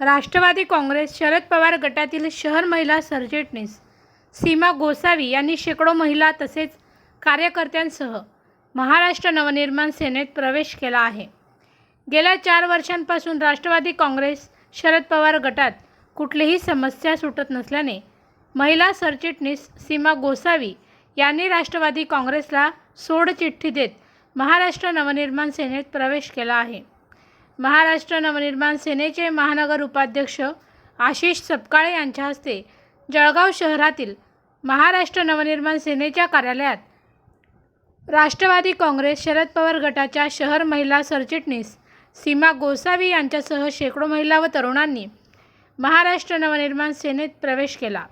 राष्ट्रवादी काँग्रेस शरद पवार गटातील शहर महिला सरचिटणीस सीमा गोसावी यांनी शेकडो महिला तसेच कार्यकर्त्यांसह महाराष्ट्र नवनिर्माण सेनेत प्रवेश केला आहे. गेल्या चार वर्षांपासून राष्ट्रवादी काँग्रेस शरद पवार गटात कुठलीही समस्या सुटत नसल्याने महिला सरचिटणीस सीमा गोसावी यांनी राष्ट्रवादी काँग्रेसला सोडचिठ्ठी देत महाराष्ट्र नवनिर्माण सेनेत प्रवेश केला आहे. महाराष्ट्र नवनिर्माण सेनेचे महानगर उपाध्यक्ष आशिष सपकाळे यांच्या हस्ते जळगाव शहरातील महाराष्ट्र नवनिर्माण सेनेच्या कार्यालयात राष्ट्रवादी काँग्रेस शरद पवार गटाच्या शहर महिला सरचिटणीस सीमा गोसावी यांच्यासह शेकडो महिला व तरुणांनी महाराष्ट्र नवनिर्माण सेनेत प्रवेश केला.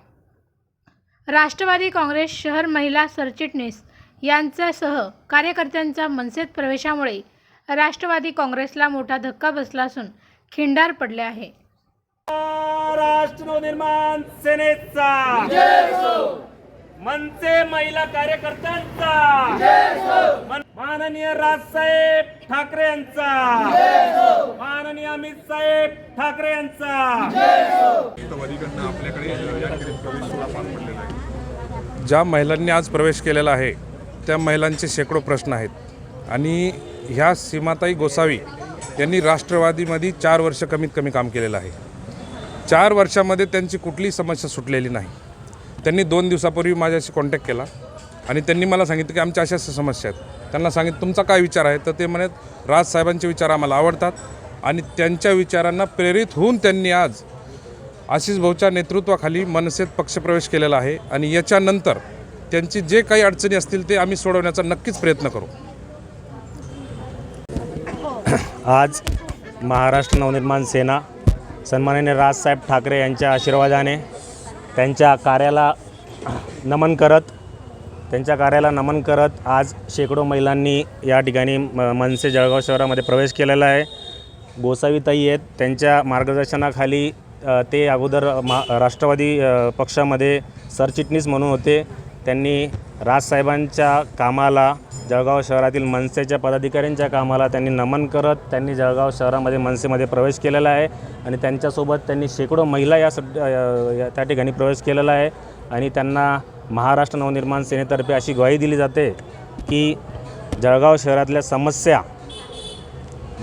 राष्ट्रवादी काँग्रेस शहर महिला सरचिटणीस यांच्यासह कार्यकर्त्यांचा मनसेत प्रवेशामुळे राष्ट्रवादी काँग्रेसला मोठा धक्का बसला असून खिंडार पडले आहे. महाराष्ट्र नवनिर्माण सेनेचा. मनसे महिला कार्यकर्त्यांचा. मन- माननीय राजसाहेब ठाकरे यांचा. माननीय अमित साहेब ठाकरे यांचा. ज्या महिलांनी आज प्रवेश केलेला आहे त्या महिलांचे शेकडो प्रश्न आहेत. आणि ह्या सीमाताई गोसावी यांनी राष्ट्रवादीमध्ये चार वर्ष कमीत कमी काम केलेलं आहे. चार वर्षामध्ये त्यांची कुठलीही समस्या सुटलेली नाही. त्यांनी दोन दिवसापूर्वी माझ्याशी कॉन्टॅक्ट केला आणि त्यांनी मला सांगितलं की आमच्या अशा समस्या आहेत. त्यांना सांगितलं तुमचा काय विचार आहे? तर ते म्हणत राजसाहेबांचे विचार आम्हाला आवडतात आणि त्यांच्या विचारांना प्रेरित होऊन त्यांनी आज आशिष भाऊच्या नेतृत्वाखाली मनसेत पक्षप्रवेश केलेला आहे आणि याच्यानंतर त्यांची जे काही अडचणी असतील ते आम्ही सोडवण्याचा नक्कीच प्रयत्न करू. आज महाराष्ट्र नवनिर्माण सेना सन्माननीय राजसाहेब ठाकरे यांच्या आशीर्वादाने त्यांच्या कार्याला नमन करत त्यांच्या कार्याला नमन करत आज शेकडो महिलांनी या ठिकाणी म मनसे जळगाव शहरामध्ये प्रवेश केलेला आहे. गोसावीताई आहेत त्यांच्या मार्गदर्शनाखाली ते अगोदर मा राष्ट्रवादी पक्षामध्ये सरचिटणीस म्हणून होते. त्यांनी राजसाहेबांच्या कामाला जळगाव शहरातील मनसेच्या पदाधिकाऱ्यांच्या कामाला त्यांनी नमन करत त्यांनी जळगाव शहरामध्ये मनसेमध्ये प्रवेश केलेला आहे आणि त्यांच्यासोबत त्यांनी शेकडो महिला या त्या ठिकाणी प्रवेश केलेला आहे. आणि त्यांना महाराष्ट्र नवनिर्माण सेनेतर्फे अशी ग्वाही दिली जाते की जळगाव शहरातल्या समस्या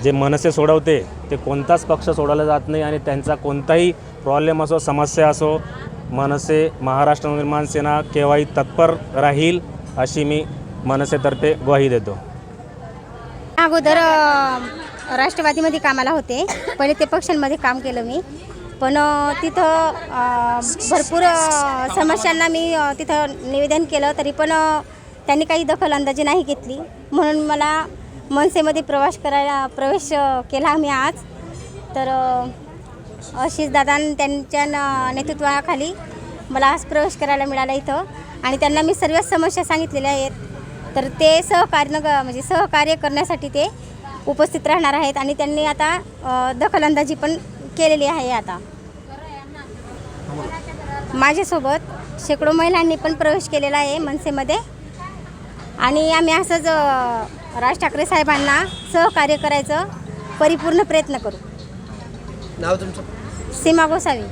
जे मनसे सोडवते ते कोणताच पक्ष सोडवला जात नाही आणि त्यांचा कोणताही प्रॉब्लेम असो समस्या असो मनसे महाराष्ट्र नवनिर्माण सेना केव्हाही तत्पर राहील अशी मी मनसेतर्फे ग्वाही देतो. अगोदर अ, राष्ट्रवादीमध्ये कामाला होते पहिले ते पक्षांमध्ये काम केलं मी. पण अ, तिथं अ, भरपूर अ, समस्यांना मी अ, तिथं निवेदन केलं तरी पण अ, त्यांनी काही दखल अंदाजी नाही घेतली. म्हणून मला मनसेमध्ये प्रवास करायला प्रवेश अ, केला आम्ही आज. तर अ, आशिष दादा त्यांच्या न- नेतृत्वाखाली मला आज प्रवेश करायला मिळाला इथं. आणि त्यांना मी सर्व समस्या सांगितलेल्या आहेत. तर ते सहकार्य न म्हणजे सहकार्य करण्यासाठी ते उपस्थित राहणार आहेत आणि त्यांनी आता दखलंदाजी पण केलेली आहे आता. माझ्यासोबत शेकडो महिलांनी पण प्रवेश केलेला आहे मनसेमध्ये. आणि आम्ही असंच राज ठाकरे साहेबांना सहकार्य करायचं परिपूर्ण प्रयत्न करू. नाव तुमचं? सीमा गोसावी.